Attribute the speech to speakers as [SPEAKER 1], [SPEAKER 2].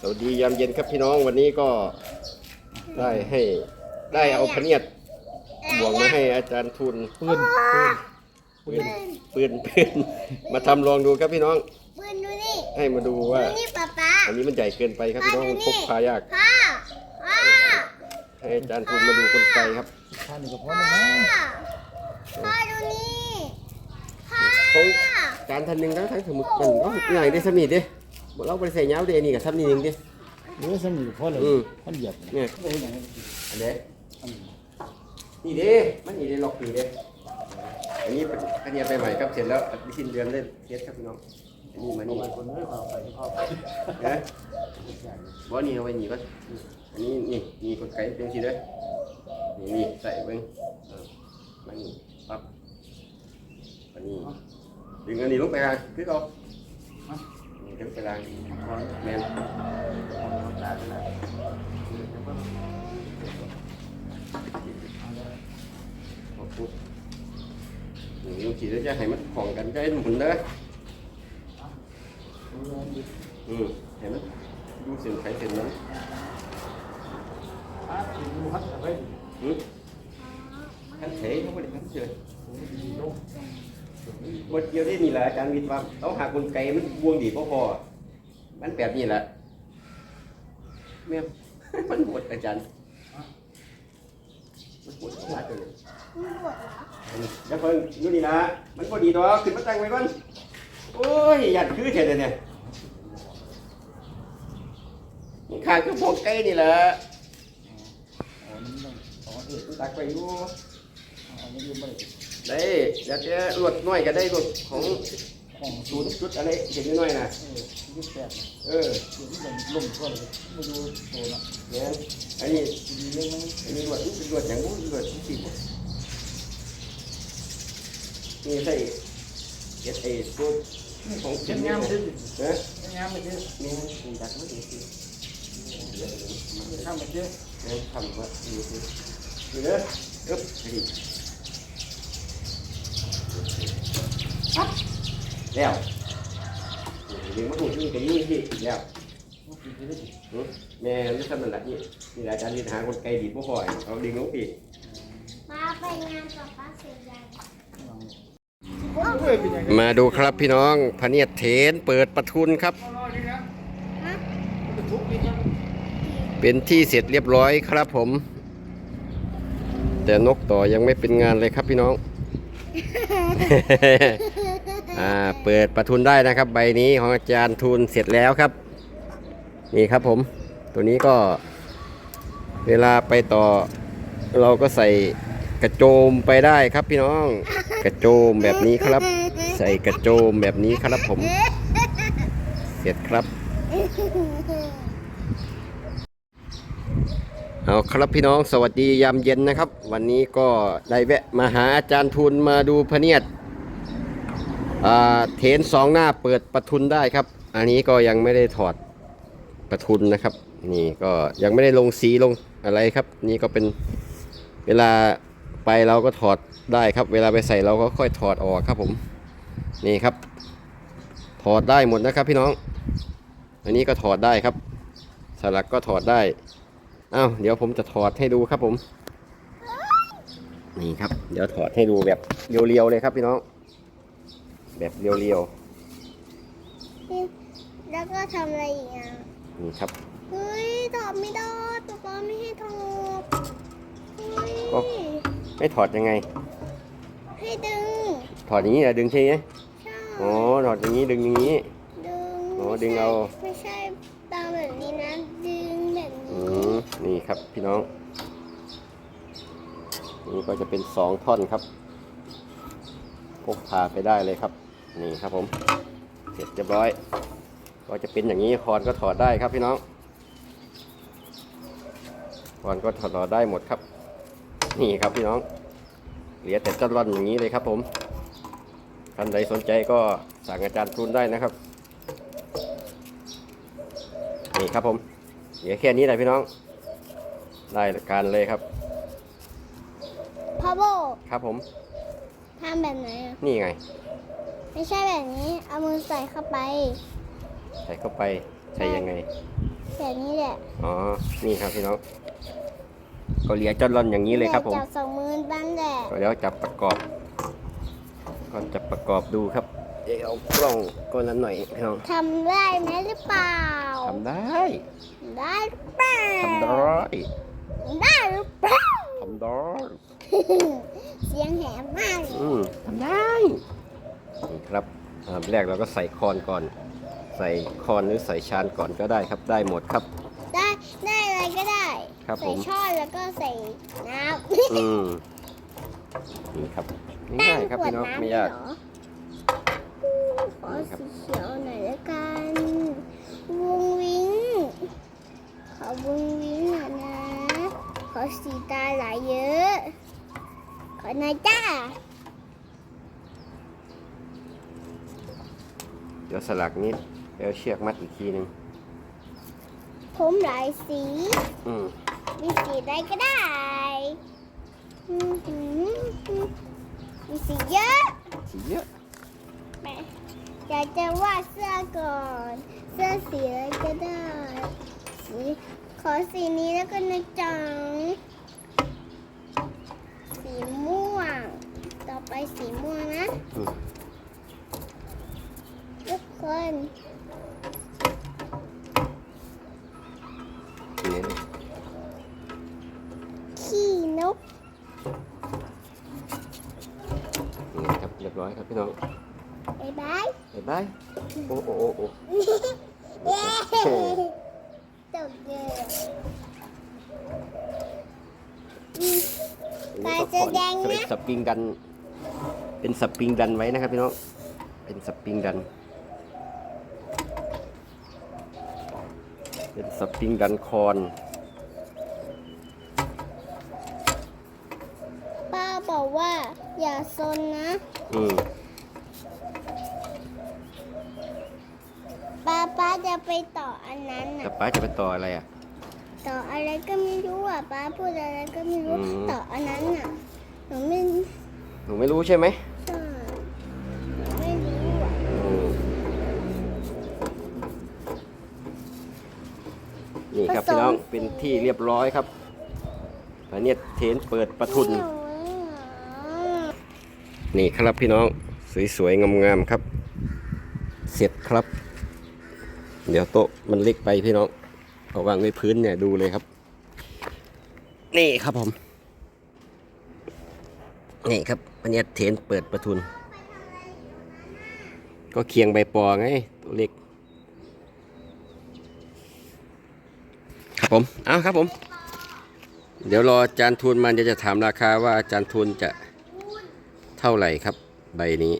[SPEAKER 1] สวัสดียามเย็นครับพี่น้องวันนี้ก็ได้ให้ได้เอาพะเนียดบวงมาให้อาจารย์ทุน
[SPEAKER 2] ปืนปืน
[SPEAKER 1] ปืนปืนปืนมาทำลองดูครับพี่น้อง
[SPEAKER 3] ปืนดูนี่
[SPEAKER 1] ให้มาดูว่า
[SPEAKER 3] ดูนี่ป๊าป๊า
[SPEAKER 1] อันนี้มันใหญ่เกินไปครับพี่น้องมันพกพายาก
[SPEAKER 3] พ่อพ่อ
[SPEAKER 1] ให้อาจารย์ทุนมาดูคนไกลครับ
[SPEAKER 2] ท่านนี่ก็พอแล้วนะ
[SPEAKER 3] พ่อดูนี่พ่อ
[SPEAKER 1] ของอาจารย์ทันหนึ่งทั้งทั้งสมุดมันก็ใหญ่ได้สมีดิ เราไปใส่เงาเดนี่กับซ้ำนี่หนึ่งดิ
[SPEAKER 2] เหลือสมิก็พอแล้ว
[SPEAKER 1] อืม
[SPEAKER 2] ท่านเหยียบ
[SPEAKER 1] เนี่ย
[SPEAKER 2] โอ้ยอย่างนี้
[SPEAKER 1] อันเด้นี่เด้มันนี่เด้ล็อกนี่เด้อันนี้เป็นอันนี้ไปใหม่ครับเสร็จแล้วอันสิ้นเดือนเล่นเคสครับพี่น้องอันนี้มา
[SPEAKER 2] เอา
[SPEAKER 1] นี่
[SPEAKER 2] ไปคนไม่เอาไปที่พ่อไป
[SPEAKER 1] นะบ่นี่เอาไว้นี่ก่อนอันนี้นี่นี่กดไก่เป็นสิเด้อนี่นี่ใส่เบิ่งเออมานี่ปั๊บอันนี้ดึงอันนี้ลงไปอะคือเอา นี่ดึงไปล่างแม่นขอบคุณนี่ลูกศิษย์จะให้มันของกันจะให้หมุนเด้ออืมเห็นไหมดูเส้นไขเส้นนั้น
[SPEAKER 2] อะดูฮัทอาไป
[SPEAKER 1] อืมขั้นเฉยเขาไม่ได้ขั้นเฉย
[SPEAKER 2] ลง
[SPEAKER 1] บทเดียวได้นี่แหละอาจารย์วิทย์ว่าเราหากลไกมันบวงดีพอพอมันแบบนี้แหละแม่มันบดอาจารย์มันบดมากเลย
[SPEAKER 3] มึงปวดเหรอ
[SPEAKER 1] แล้วเพิ่งอยู่นี่นะมันพอดีดอกขึ้นมาตั้งไว้ก่อนโอ้ยหยัดคือเฉยเลยเนี่ยมันขาดคือพวกไก่นี่แหละ
[SPEAKER 2] อ๋อนี่ต้องอ๋อเออ
[SPEAKER 1] ตักไปอยู่
[SPEAKER 2] เอา ไม่ยืมไม่ได้
[SPEAKER 1] ได้เดี๋ยวจะรวดน้อยก็ได้รวดของ
[SPEAKER 2] ของ
[SPEAKER 1] ศูนย์จุดอะไรเห็นน้อยๆนะ
[SPEAKER 2] เออยึดแปด
[SPEAKER 1] เออ
[SPEAKER 2] เดี๋ยวนี้มันล่มทั่วเลยไม่ดูโตนะ
[SPEAKER 1] เนี่ยอันนี้
[SPEAKER 2] ดีเรื่องนั้น
[SPEAKER 1] อันนี้รวดนี่เป็นรวดอย่างงู้นรวดที่สิบนี่ใส่เก็ดไอ้ตัวของ
[SPEAKER 2] เช่นงามเลย
[SPEAKER 1] เนะ
[SPEAKER 2] งามเลยเจ้
[SPEAKER 1] นี่มีดักไม่ดีสิ
[SPEAKER 2] ข้ามไปเจ้
[SPEAKER 1] เนี่ยทำว่าดีสินี่เด้ออึ๊บไปดิ ปั๊บแล้วดึงมาหูนี่ก็ยี่สิแล้วหึแม่ไม่ทำมันละนี่นี่แหละอาจารย์ลินหาคนไกลดีดพวกพ่อยเอาดึงลงปี
[SPEAKER 3] มาไปงานป๊าป๊าเสร็จยัง
[SPEAKER 2] เฮ้ยเป็นยังไง
[SPEAKER 1] มาดูครับพี่น้องพเนียดเถนเปิดประทุนครับ
[SPEAKER 3] ฮะ
[SPEAKER 2] ทุกปีครับ
[SPEAKER 1] เป็นที่เสร็จเรียบร้อยครับผม แต่นกต่อยังไม่เป็นงานเลยครับพี่น้อง อ่าเปิดประทุนได้นะครับ ใบนี้ของอาจารย์ทุนเสร็จแล้วครับ นี่ครับผม ตัวนี้ก็เวลาไปต่อเราก็ใส่กระโจมไปได้ครับพี่น้อง กระโจมแบบนี้ครับ ใส่กระโจมแบบนี้ครับผม เสร็จครับ เอาครับพี่น้องสวัสดียามเย็นนะครับ วันนี้ก็ได้แวะมาหาอาจารย์ทุนมาดูพเนียดเทนสองหน้าเปิดประทุนได้ครับ อันนี้ก็ยังไม่ได้ถอดประทุนนะครับ นี่ก็ยังไม่ได้ลงสีลงอะไรครับ นี่ก็เป็นเวลาไปเราก็ถอดได้ครับ เวลาไปใส่เราก็ค่อยถอดออกครับผมนี่ครับ ถอดได้หมดนะครับพี่น้อง อันนี้ก็ถอดได้ครับสลักก็ถอดได้ อ้าวเดี๋ยวผมจะถอดให้ดูครับผม นี่ครับ เดี๋ยวถอดให้ดูแบบเรียวๆเลยครับพี่น้อง แบบเรียว
[SPEAKER 3] แล้วก็ทำอะไรอีกอะ
[SPEAKER 1] ๆนี่ครับ
[SPEAKER 3] เฮ้ยถอดไม่ได้ป๊าป๊าไม่ให้ถอดเฮ้ย
[SPEAKER 1] ก็ไม่ถอดยังไง
[SPEAKER 3] ให้ดึง
[SPEAKER 1] ถอดอย่างนี้เหรอดึงใช่ไหม
[SPEAKER 3] ใช่
[SPEAKER 1] อ๋อ ถอดอย่างนี้ดึงอย่างนี้
[SPEAKER 3] ดึง
[SPEAKER 1] อ๋อ ดึงเอา
[SPEAKER 3] ไม่ใช่
[SPEAKER 1] นี่ครับพี่น้อง นี่ก็จะเป็นสองท่อนครับ พกพาไปได้เลยครับ นี่ครับผม เสร็จเรียบร้อย ก็จะเป็นอย่างนี้คอนก็ถอดได้ครับพี่น้องคอนก็ถอดได้หมดครับ นี่ครับพี่น้อง เหลือแต่จะร่อนอย่างนี้เลยครับผมท่านใดสนใจก็สั่งอาจารย์ทุนได้นะครับ นี่ครับผม เหลือแค่นี้แหละพี่น้อง ได้การเลยครับ
[SPEAKER 3] พ่อโบ
[SPEAKER 1] ครับผม
[SPEAKER 3] ทำแบบไหนอะ
[SPEAKER 1] นี่ไง
[SPEAKER 3] ไม่ใช่แบบนี้ เอามือใส่เข้าไป
[SPEAKER 1] ใส่เข้าไปใส่ยังไง
[SPEAKER 3] แบบนี้แหละ
[SPEAKER 1] อ๋อนี่ครับพี่น้องก็เลียจนร่อนอย่างนี้เลยครับผม
[SPEAKER 3] จับสองมือบ้านแหละ
[SPEAKER 1] ก็แล้วจับประกอบก็จะประกอบดูครับเดี๋ยวเอากล้องก้อนนั้นหน่อยพี่น้อง
[SPEAKER 3] ทำได้ไหมหรือเปล่า
[SPEAKER 1] ทำได้
[SPEAKER 3] ได้หรือเปล่า
[SPEAKER 1] ทำได้
[SPEAKER 3] ได้หรือเปล่า
[SPEAKER 1] ทำได้
[SPEAKER 3] เสียงแหบมากเลย
[SPEAKER 1] อืมทำได้นี่ครับอันดับแรกเราก็ใส่คอนก่อน ใส่คอนหรือใส่ชานก่อนก็ได้ครับ ได้หมดครับ
[SPEAKER 3] ได้ได้อะไรก็ได้
[SPEAKER 1] ครับผ
[SPEAKER 3] ใส่
[SPEAKER 1] ม
[SPEAKER 3] ช้อนแล้วก็ใส่น้ำ
[SPEAKER 1] อืมนี่ครับง่ายๆครับพี่น้อง ไม่ยาก
[SPEAKER 3] เหรอขอสีเขียวหน่อยละกันวงวิงขอวงวิงหน่อยนะ ขอ สีตาไหลเยอะ ขอหน่อยจ้า
[SPEAKER 1] เดี๋ยวสลักนิดแล้วเชือกมัดอีกทีหนึ่ง
[SPEAKER 3] ผมหลายสี
[SPEAKER 1] อืม
[SPEAKER 3] มีสีใดก็ได้อืมหืมมีสีเยอะ
[SPEAKER 1] สีเยอะ
[SPEAKER 3] แม่อยากจะวาดเสื้อก่อน เสื้อสีอะไรก็ได้ สี ขอสีนี้แล้วก็นะจังสีม่วง ต่อไปสีม่วงนะ
[SPEAKER 1] อืม
[SPEAKER 3] ทุกคน
[SPEAKER 1] นี่เลย
[SPEAKER 3] ขี้นก
[SPEAKER 1] นี่ครับเรียบร้อยครับพี่น้อง
[SPEAKER 3] บ๊ายบาย
[SPEAKER 1] บ๊ายบายโอ้โอ้โอ้โอ้
[SPEAKER 3] เย้ ตกเลยอืม
[SPEAKER 1] อันนี้ก็
[SPEAKER 3] ลายแสดงนะ
[SPEAKER 1] สเปรย์สปริงดัน เป็นสปริงดันไว้นะครับพี่น้อง เป็นสปริงดัน เป็นสปริงดันคอน
[SPEAKER 3] ป้าบอกว่าอย่าซนนะ
[SPEAKER 1] อืม
[SPEAKER 3] ป้าป้าจะไปต่ออันนั้น
[SPEAKER 1] แต่
[SPEAKER 3] น่ะ
[SPEAKER 1] ป้าจะไปต่ออะไรอะ
[SPEAKER 3] ต่ออะไรก็ไม่รู้อะป้าพูดอะไรก็ไม่รู้
[SPEAKER 1] อืม
[SPEAKER 3] ต่ออันนั้นน่ะหนูไม่
[SPEAKER 1] หนูไม่รู้ใช่ไหม
[SPEAKER 3] ใช่หนูไม่รู้อะ
[SPEAKER 1] อืมนี่ครับพี่น้องเป็นที่เรียบร้อยครับอันนี้เทนเปิดประทุน
[SPEAKER 3] ไม่รู้อะ
[SPEAKER 1] นี่ครับพี่น้องสวยๆงามๆครับ เสร็จครับ เดี๋ยวโต๊ะมันเล็กไปพี่น้องเอาวางไว้พื้นเนี่ยดูเลยครับ นี่ครับผม นี่ครับอันนี้เทนเปิดประทุน ก็เคียงใบปอไงตัวเล็ก ครับผมเอาครับผม เดี๋ยวรออาจารย์ทุนมันเดี๋ยวจะถามราคาว่าอาจารย์ทุนจะเท่าไหร่ครับ ใบนี้